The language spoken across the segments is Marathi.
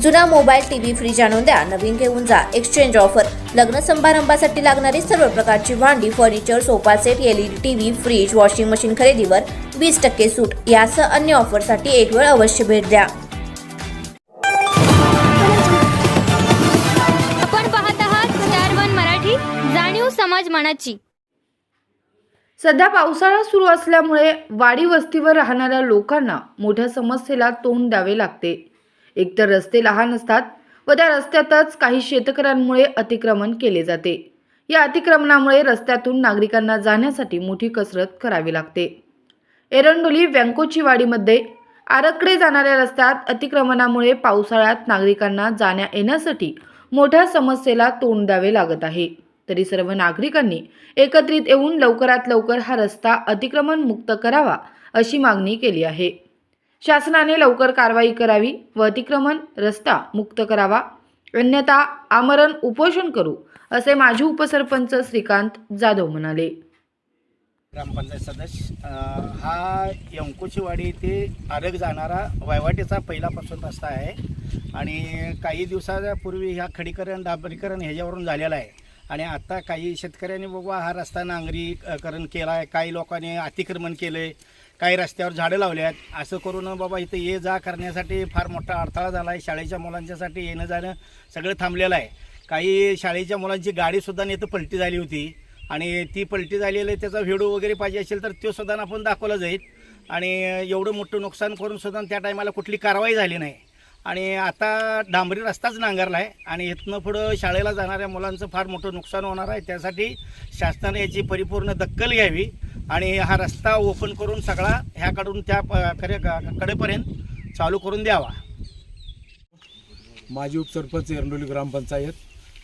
जुना मोबाईल टीव्ही फ्रीज आणून द्या. नवीन घेऊन जा. एक्सचेंज ऑफर लग्न समारंभासाठी लागणारी सर्व प्रकारची भांडी furniture sofa set LED TV fridge washing machine खरेदीवर वीस टक्के सूट. यासह अन्य ऑफरसाठी एक वेळ अवश्य भेट द्या. आपण पाहत आहात मराठी जाणीव समाज मनाची. सध्या पावसाळा सुरू असल्यामुळे वाडी वस्तीवर राहणाऱ्या लोकांना मोठ्या समस्येला तोंड द्यावे लागते. एकतर रस्ते लहान असतात व त्या रस्त्यातच काही शेतकऱ्यांमुळे अतिक्रमण केले जाते. या अतिक्रमणामुळे रस्त्यातून नागरिकांना जाण्यासाठी मोठी कसरत करावी लागते. एरंडोली व्यंकोचीवाडीमध्ये आरकडे जाणाऱ्या रस्त्यात अतिक्रमणामुळे पावसाळ्यात नागरिकांना जाण्या येण्यासाठी मोठ्या समस्येला तोंड द्यावे लागत आहे. तरी सर्व नागरिकांनी एकत्रित येऊन लवकरात लवकर हा रस्ता अतिक्रमण मुक्त करावा अशी मागणी केली आहे. शासनाने लवकर कारवाई करावी व अतिक्रमण रस्ता मुक्त करावा. अन्यथा आमरण उपोषण करू असे माजी उपसरपंच श्रीकांत जाधव म्हणाले. ग्रामपंचायत सदस्य हा यंकुचीवाडी ते आरग जाणारा वयवाटीचा पहिलापासून रस्ता आहे. आणि काही दिवसापूर्वी ह्या खडीकरण डांबरीकरण ह्याच्यावरून झालेला आहे. आणि आता काही शेतकऱ्यांनी बाबा हा रस्ता नांगरीकरण केला आहे काही लोकांनी अतिक्रमण केलं आहे काही रस्त्यावर झाडं लावले आहेत असं करून बाबा इथं ये जा करण्यासाठी फार मोठा अडथळा झाला आहे शाळेच्या मुलांच्यासाठी येणं जाणं सगळं थांबलेलं आहे. काही शाळेच्या मुलांची गाडीसुद्धा इथं पलटी झाली होती. आणि ती पलटी झालेली आहे त्याचा व्हिडिओ वगैरे पाहिजे असेल तर तो सुद्धा आपण दाखवला जाईल. आणि एवढं मोठं नुकसान करून सुद्धा त्या टायमाला कुठली कारवाई झाली नाही. आणि आता डांबरी रस्ताच नांगरला आहे आणि इथनं पुढं शाळेला जाणाऱ्या मुलांचं फार मोठं नुकसान होणार आहे. त्यासाठी शासनाने याची परिपूर्ण दक्कल घ्यावी. आणि हा रस्ता ओपन करून सगळा ह्याकडून त्या प- कडेपर्यंत चालू करून द्यावा. माजी उपसरपंच एरंडोली ग्रामपंचायत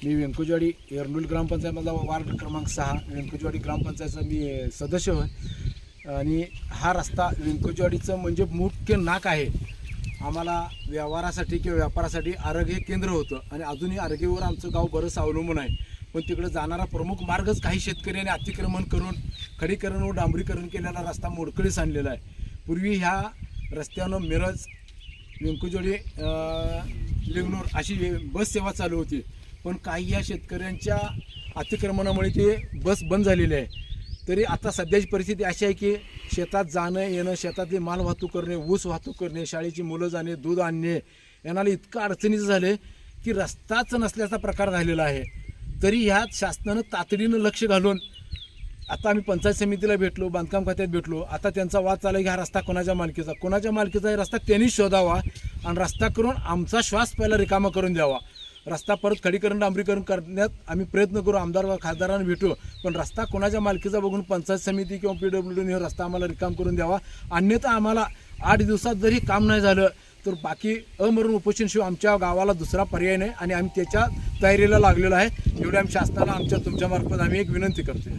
मी व्यंकुजवाडी एरंडोली ग्रामपंचायतमधला वार्ड क्रमांक सहा व्यंकुजवाडी ग्रामपंचायतचा मी सदस्य होय. आणि हा रस्ता व्यंकुजवाडीचं म्हणजे मुख्य नाक आहे. आम्हाला व्यवहारासाठी किंवा व्यापारासाठी आरोग्य हे केंद्र होतं आणि अजूनही आरोग्यावर आमचं गाव बरंच अवलंबून आहे. पण तिकडे जाणारा प्रमुख मार्गच काही शेतकऱ्यांनी अतिक्रमण करून खडीकरण व डांबरीकरण केलेला रस्ता मोडकळीस आणलेला आहे. पूर्वी ह्या रस्त्यानं मिरज व्यंकुजोडी लिंगनूर अशी बस सेवा चालू होती. पण काही या शेतकऱ्यांच्या अतिक्रमणामुळे ते बस बंद झालेली आहे. तरी आता सध्याची परिस्थिती अशी आहे की शेतात जाणं येणं शेतातली माल वाहतूक करणे ऊस वाहतूक करणे शाळेची मुलं जाणे दूध आणणे यांना इतकं अडचणीचं झाले की रस्ताच नसल्याचा प्रकार झालेला आहे. तरी ह्यात शासनानं तातडीनं लक्ष घालून आता आम्ही पंचायत समितीला भेटलो बांधकाम खात्यात भेटलो. आता त्यांचा वाद चालला की हा रस्ता कोणाच्या मालकीचा? कोणाच्या मालकीचा हे रस्ता त्यांनी शोधावा आणि रस्ता करून आमचा श्वास पहिला रिकामा करून द्यावा. रस्ता परत खडीकरण डांबरीकरण करण्यात आम्ही प्रयत्न करू आमदार व खासदारांना भेटू पण रस्ता कोणाच्या मालकीचा बघून पंचायत समिती किंवा पी डब्ल्यू डीने रस्ता आम्हाला रिकाम करून द्यावा. अन्यथा आम्हाला आठ दिवसात जरी काम नाही झालं तर बाकी अमरण उपोषणशिवाय आमच्या गावाला दुसरा पर्याय नाही आणि आम्ही त्याच्या तयारीला लागलेलो आहे. एवढ्या आम्ही शासनाला आमच्या तुमच्यामार्फत आम्ही एक विनंती करतोय.